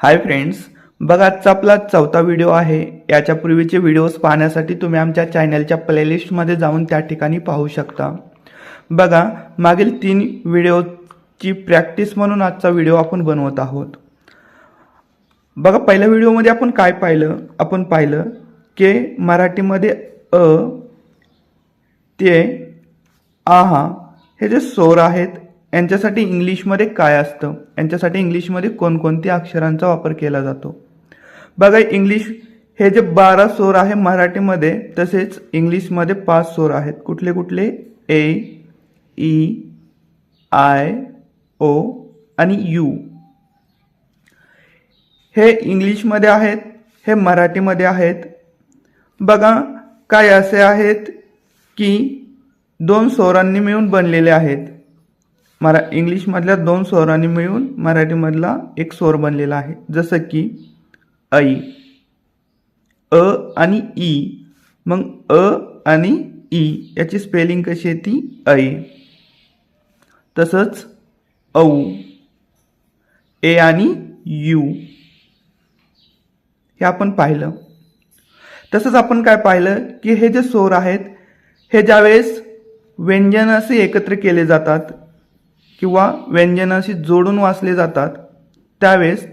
Hi friends बघा आजचा आपला चौथा व्हिडिओ आहे. याच्या पूर्वीचे व्हिडिओज पाहण्यासाठी तुम्ही आमच्या चॅनलच्या प्लेलिस्टमध्ये जाऊन त्या ठिकाणी पाहू शकता. बघा मागील तीन व्हिडिओची प्रॅक्टिस म्हणून आजचा व्हिडिओ आपण बनवत आहोत. बघा पहिल्या व्हिडिओमध्ये आपण काय पाहिलं? आपण पाहिलं के मराठीमध्ये अ ते आहा हे जे स्वर आहेत यांच्यासाठी इंग्लिशमध्ये काय असतं? यांच्यासाठी इंग्लिशमध्ये कोणकोणत्या अक्षरांचा वापर केला जातो? बघा इंग्लिश हे जे बारा स्वर आहे मराठीमध्ये तसेच इंग्लिशमध्ये पाच स्वर आहेत. कुठले कुठले? ए ई आय ओ आणि यू. हे इंग्लिशमध्ये आहेत हे मराठीमध्ये आहेत. बघा काय असे आहेत की दोन स्वरांनी मिळून बनलेले आहेत. मरा इंग्लिशमधल्या दोन स्वरांनी मिळून मराठीमधला एक स्वर बनलेला आहे. जसं की ऐ अ आणि ई. मग अ आणि ई याची स्पेलिंग कशी आहे ती? ऐ तसंच औ ए आणि यू. हे आपण पाहिलं. तसंच आपण काय पाहिलं की हे जे स्वर आहेत हे ज्यावेळेस व्यंजन असे एकत्र केले जातात किंवा व्यंजनाशी जोडून वाचले जातात त्यावेळेस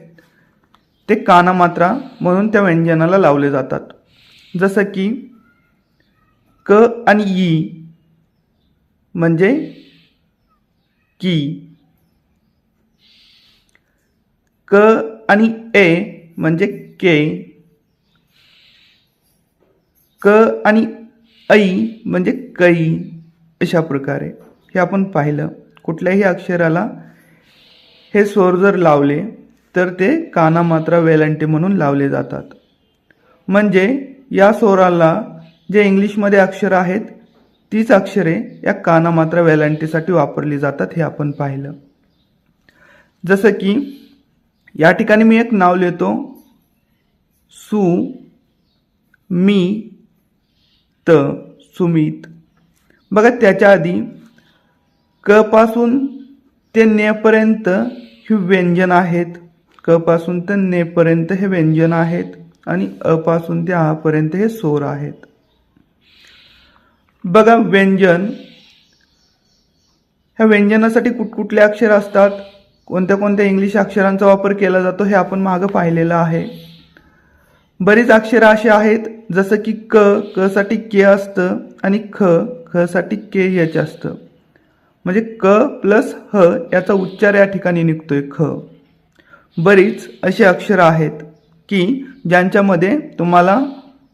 ते कानामात्रा म्हणून त्या व्यंजनाला लावले जातात. जसं की क आणि ई म्हणजे की. क आणि ए म्हणजे के. क आणि ऐ म्हणजे कै अशा प्रकारे हे आपण पाहिलं. कुठल्याही अक्षराला हे स्वर जर लावले तर ते कानामात्रा वेलांटी म्हणून लावले जातात. म्हणजे या स्वराला जे इंग्लिशमध्ये अक्षरं आहेत तीच अक्षरे या कानामात्रा वेलांटीसाठी वापरली जातात हे आपण पाहिलं. जसं की या ठिकाणी मी एक नाव लिहितो सु मी त सुमित. बघा त्याच्या आधी क पासून ते नेपर्यंत ही व्यंजन आहेत. क पासून ते नेपर्यंत हे व्यंजन आहेत आणि अ पासून ते आपर्यंत हे स्वर आहेत. बघा व्यंजन. ह्या व्यंजनासाठी कुठकुठले अक्षर असतात. कोणत्या कोणत्या इंग्लिश अक्षरांचा वापर केला जातो हे आपण मागं पाहिलेलं आहे. बरीच अक्षरं अशी आहेत जसं की क क साठी के असतं आणि ख ख साठी के यच असतं. म्हणजे क प्लस ह याचा उच्चार या ठिकाणी निघतोय ख. बरीच अशी अक्षरं आहेत की ज्यांच्यामध्ये तुम्हाला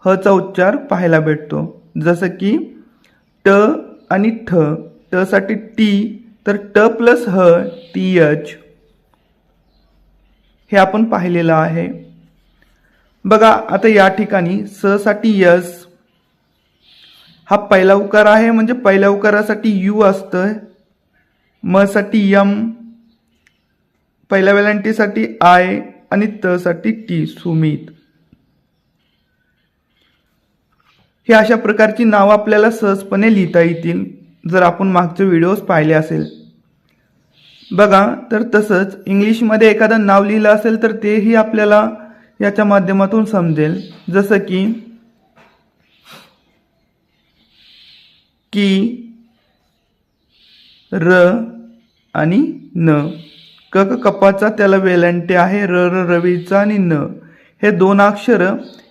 हचा उच्चार पाहायला भेटतो. जसं की ट आणि ठ. टसाठी टी तर ट प्लस ह टी एच हे आपण पाहिलेलं आहे. बघा आता या ठिकाणी स साठी यस. हा पहिला उकार आहे म्हणजे पहिल्या उकारासाठी यू असतं मसाठी यम पहिल्या वेलांटीसाठी आय आणि त साठी टी सुमित. हे अशा प्रकारची नावं आपल्याला सहजपणे लिहिता येतील जर आपण मागचे व्हिडिओज पाहिले असेल. बघा तर तसंच इंग्लिशमध्ये एखादं नाव लिहिलं असेल तर तेही आपल्याला याच्या माध्यमातून समजेल. जसं की की र आणि न. क क कपाचा त्याला वेलंटे आहे र र रवीचा आणि न. हे दोन अक्षर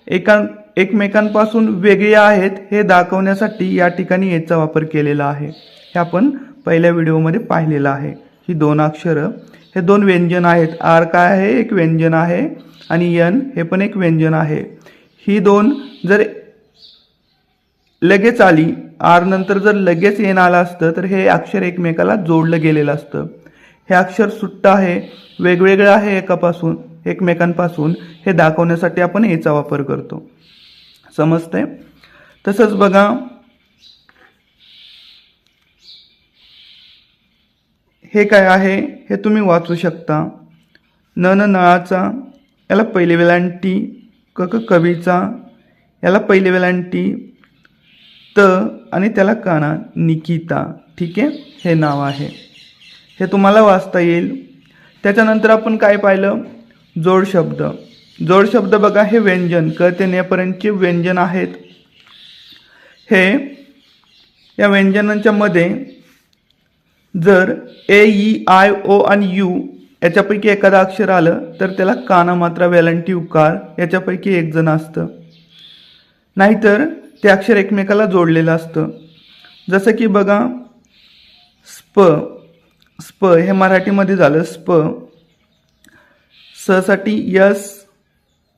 एका एकमेकांपासून वेगळे आहेत हे दाखवण्यासाठी या ठिकाणी याचा वापर केलेला आहे. हे आपण पहिल्या व्हिडिओमध्ये पाहिलेलं आहे. ही दोन अक्षरं हे दोन व्यंजन आहेत. आर काय आहे? एक व्यंजन आहे आणि यन हे पण एक व्यंजन आहे. ही दोन जर लगेच आली आर नंतर जर लगेच एन आलं असतं तर हे अक्षर एकमेकाला जोडलं गेलेलं असतं. हे अक्षर सुट्ट आहे वेगवेगळं आहे एकापासून एकमेकांपासून हे दाखवण्यासाठी आपण याचा वापर करतो. समजतंय? तसंच बघा हे काय आहे हे तुम्ही वाचू शकता. न न नळाचा याला पहिली वेलांटी क क कवीचा याला पहिली वेलांटी त आणि त्याला काना निकिता ठीक आहे? हे नाव आहे. हे तुम्हाला वाचता येईल. त्याच्यानंतर आपण काय पाहिलं? जोड शब्द. जोड शब्द बघा हे व्यंजन क ते नेपर्यंतचे व्यंजन आहेत. हे या व्यंजनांच्या मध्ये जर ए ई आय ओ आणि यू याच्यापैकी एखादं अक्षर आलं तर त्याला काना मात्रा वेलांटी उकार याच्यापैकी एक जण असतं. नाहीतर ते अक्षर एकमेकाला जोडलेलं असतं. जसं की बघा स्प स्प हे मराठीमध्ये झालं स्प. स साठी यस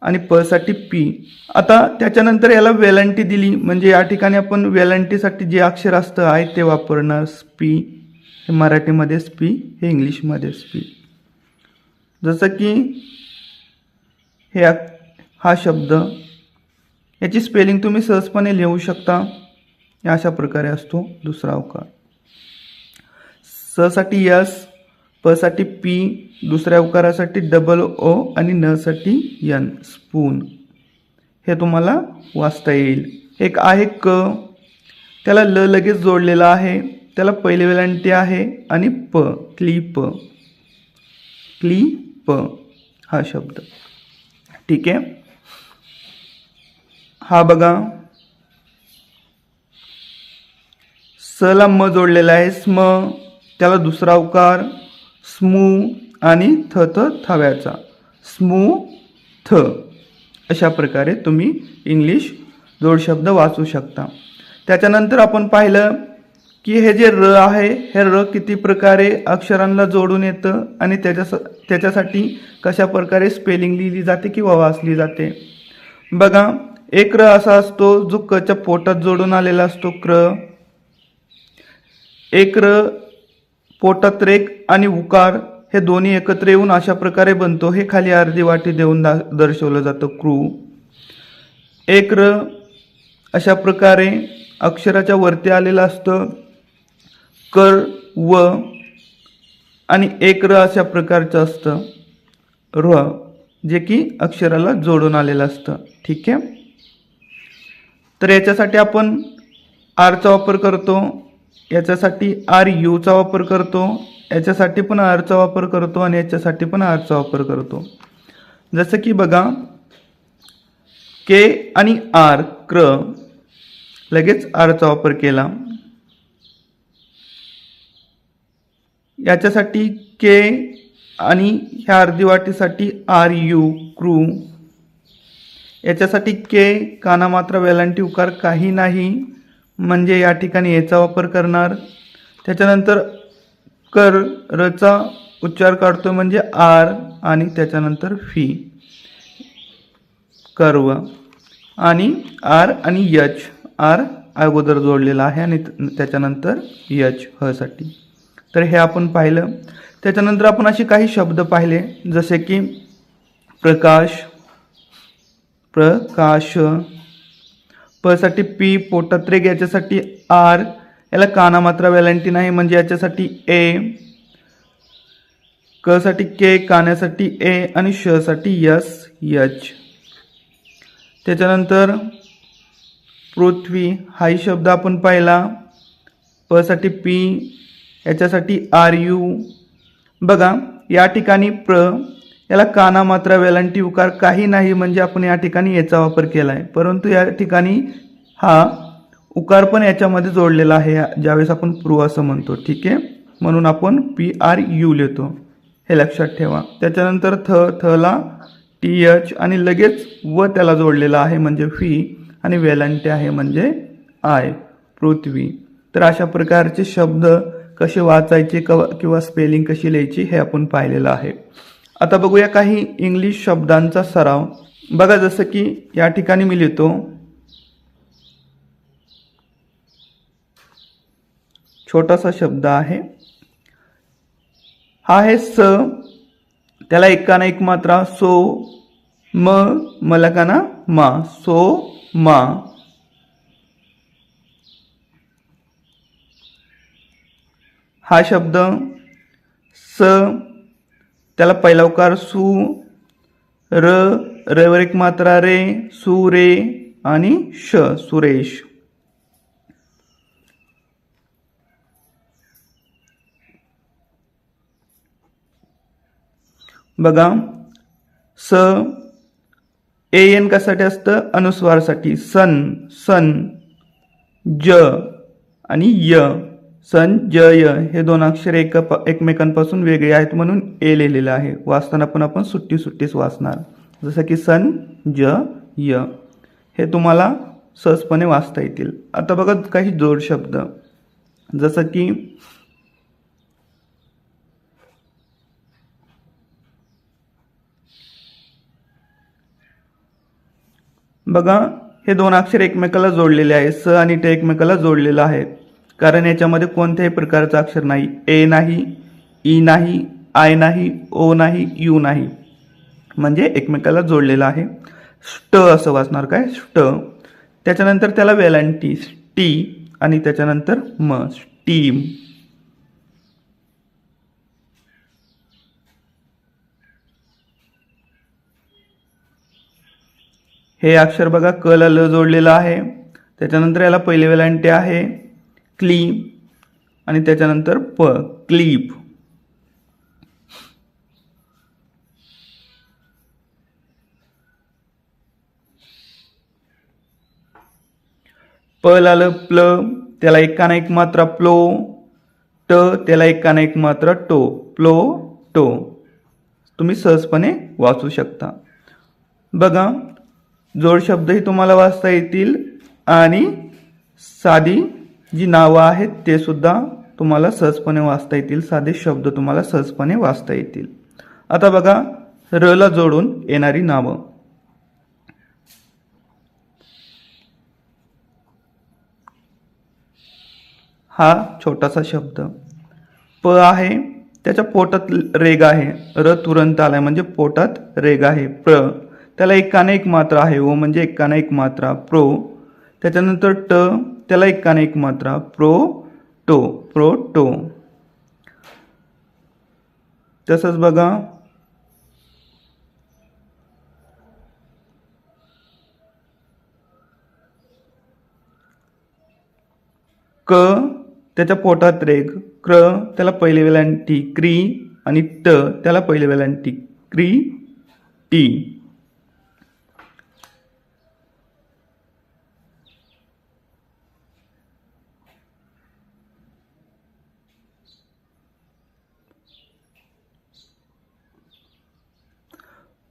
आणि प साठी पी. आता त्याच्यानंतर याला वेलांटी दिली. म्हणजे या ठिकाणी आपण वेलांटीसाठी जे अक्षर असतं आहे ते वापरणार. स्पी. हे मराठीमध्ये स्पी हे इंग्लिशमध्ये स्पी. जसं की हे हा शब्द याची स्पेलिंग तुम्ही सहजपणे लिहू शकता. या अशा प्रकारे असतो दुसरा अवकार सहसाठी यस पसाठी पी दुसऱ्या अवकारासाठी डबल ओ आणि नसाठी यन स्पून हे तुम्हाला वाचता येईल. एक आहे क त्याला ल लगेच जोडलेला आहे त्याला पहिले वेलांटी आहे आणि प क्लिप. प हा शब्द. ठीक आहे? हा बघा. सला म जोडलेला आहे स्म. त्याला दुसरा उकार स्मू आणि थ थ थव्याचा. स्मू थ. अशा प्रकारे तुम्ही इंग्लिश जोड शब्द वाचू शकता. त्याच्यानंतर आपण पाहिलं की हे जे र आहे हे र किती प्रकारे अक्षरांना जोडून येतं आणि त्याच्या त्याच्यासाठी कशा प्रकारे स्पेलिंग लिहिली जाते किंवा वाचली जाते. बघा एक र असा असतो जो कच्या पोटात जोडून आलेला असतो क्र. एक र पोटात रेक आणि उकार हे दोन्ही एकत्र येऊन अशा प्रकारे बनतो. हे खाली अर्धी वाटी देऊन दा दर्शवलं जातं क्रू. एक र अशा प्रकारे अक्षराच्या वरती आलेलं असतं. कर व आणि एक र अशा प्रकारचं असतं. र जे की अक्षराला जोडून आलेलं असतं. ठीक आहे? तर याच्यासाठी आपण आरचा वापर करतो याच्यासाठी आर यूचा वापर करतो याच्यासाठी पण आरचा वापर करतो आणि याच्यासाठी पण आरचा वापर करतो. जसं की बघा के आणि आर क्र लगेच आरचा वापर केला. याच्यासाठी के आणि ह्या अर्धी वाटीसाठी आर यू क्रू याच्यासाठी के काना मात्र वेलांटी उकार काही नाही. म्हणजे या ठिकाणी याचा वापर करणार. त्याच्यानंतर कर रचा उच्चार काढतो म्हणजे आर आणि त्याच्यानंतर फी. कर्व. आणि आर आणि यच. आर अगोदर जोडलेला आहे आणि त्याच्यानंतर यच ह साठी तर हे आपण पाहिलं. त्याच्यानंतर आपण असे काही शब्द पाहिले. जसे की प्रकाश प्रकाश. पसाठी पी पोटात रेग याच्यासाठी आर याला काना मात्रा वेलांटी नाही म्हणजे याच्यासाठी ए. क साठी के कान्यासाठी ए आणि श साठी यस यच. त्याच्यानंतर पृथ्वी हाही शब्द आपण पाहिला. प साठी पी याच्यासाठी आर यू. बघा या ठिकाणी प्र याला काना मात्रा वेलांटी उकार काही नाही म्हणजे आपण या ठिकाणी याचा वापर केला आहे परंतु या ठिकाणी हा उकार पण याच्यामध्ये जोडलेला आहे. ज्यावेळेस आपण प्रू असं म्हणतो ठीक आहे? म्हणून आपण पी आर यू लिहितो. हे लक्षात ठेवा. त्याच्यानंतर थ थला टी एच आणि लगेच व त्याला जोडलेला आहे म्हणजे फी आणि वेलांटी आहे म्हणजे आय पृथ्वी. तर अशा प्रकारचे शब्द कसे वाचायचे किंवा स्पेलिंग कशी लिहायची हे आपण पाहिलेलं आहे. आता बघूया काही इंग्लिश शब्दांचा सराव. बघा जसं की या ठिकाणी मी लिहितो. छोटासा शब्द आहे. हा आहे स. त्याला एकाना एक मात्रा सो म मलकाना मा सो मा. हा शब्द स त्याला पहिला उकार सु र रवर एक मात्रा रे सु रे आणि श सुरेश. बघा स ए एन कशासाठी असतं अनुस्वारसाठी. सन सन ज आणि य. सन ज य हे दोन अक्षर एक एकमेकांपासून वेगळे आहेत म्हणून ए लिहिलेलं आहे. वाचताना पण आपण सुट्टी सुट्टीच वाचणार. जसं की सन ज य हे तुम्हाला सहजपणे वाचता येतील. आता बघा काही जोड शब्द. जसं की बघा हे दोन अक्षर एकमेकाला जोडलेले आहे स आणि ते एकमेकाला जोडलेलं आहे कारण याच्यामध्ये कोणत्याही प्रकारचं अक्षर नाही. ए नाही ई नाही आय नाही ओ नाही यू नाही. म्हणजे एकमेकाला जोडलेलं आहे. स्ट असं वाचणार काय? स्ट. त्याच्यानंतर त्याला वेलांटी टी आणि त्याच्यानंतर म स्टीम. हे अक्षर बघा क ला ल जोडलेलं आहे. त्याच्यानंतर याला पहिले वेलांटी आहे. क्ली आणि त्याच्यानंतर प क्लीप. प आलं प्ल त्याला एक काना एक मात्रा प्लो ट त्याला एक काना एक मात्रा टो प्लो टो. तुम्ही सहजपणे वाचू शकता. बघा जोड शब्दही तुम्हाला वाचता येतील आणि साधी जी नावं आहेत ते सुद्धा तुम्हाला सहजपणे वाचता येतील. साधे शब्द तुम्हाला सहजपणे वाचता येतील. आता बघा र ला जोडून येणारी नावं. हा छोटासा शब्द. प आहे त्याच्या पोटात रेग आहे. र तुरंत आलाय म्हणजे पोटात रेग आहे. प्र त्याला एक काना एक मात्रा आहे. ओ म्हणजे एक काना एक मात्रा प्रो त्याच्यानंतर ट त्याला एक काना एक मात्रा. प्रो टो प्रो टो. तसंच बघा. क त्याच्या पोटात रेग क्र त्याला पहिले वेलांटी. क्री आणि ट त्याला पहिले वेलांटी. क्री टी.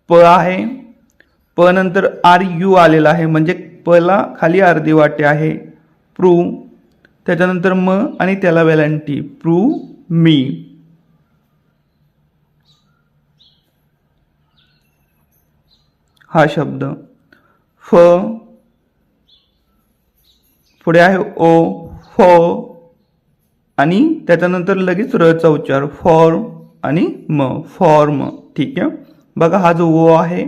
प आहे. प नंतर आर यू आलेला आहे. म्हणजे प ला खाली अर्धी वाटे आहे. प्रू. त्याच्यानंतर म आणि त्याला वेलांटी प्रू मी. हा शब्द. फ. पुढे आहे ओ फ. आणि त्याच्यानंतर लगेच रचा उच्चार. फॉर्म आणि म. फॉर्म. ठीक आहे? बघा हा जो ओ आहे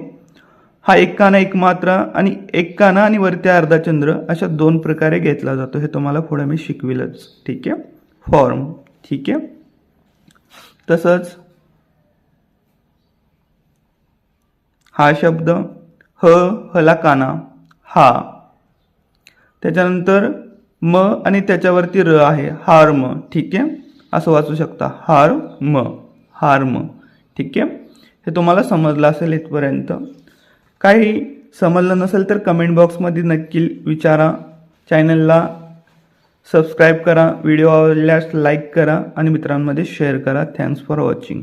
हा एक काना एक मात्रा आणि एक काना आणि वरती अर्धा चंद्र अशा दोन प्रकारे घेतला जातो. हे तुम्हाला पुढे मी शिकविलच. ठीक आहे? फॉर्म. ठीक आहे? तसंच हा शब्द ह हला काना हा. त्याच्यानंतर म आणि त्याच्यावरती र आहे हार्म. ठीक आहे? असं वाचू शकता. हार म हार्म. ठीक आहे? हे तुम्हाला समजलं असेल इथपर्यंत. काही समजलं नसेल तर कमेंट बॉक्समध्ये नक्की विचारा. चॅनलला सबस्क्राईब करा. व्हिडिओ आवडल्यास लाईक करा. आणि मित्रांमध्ये शेअर करा. Thanks for watching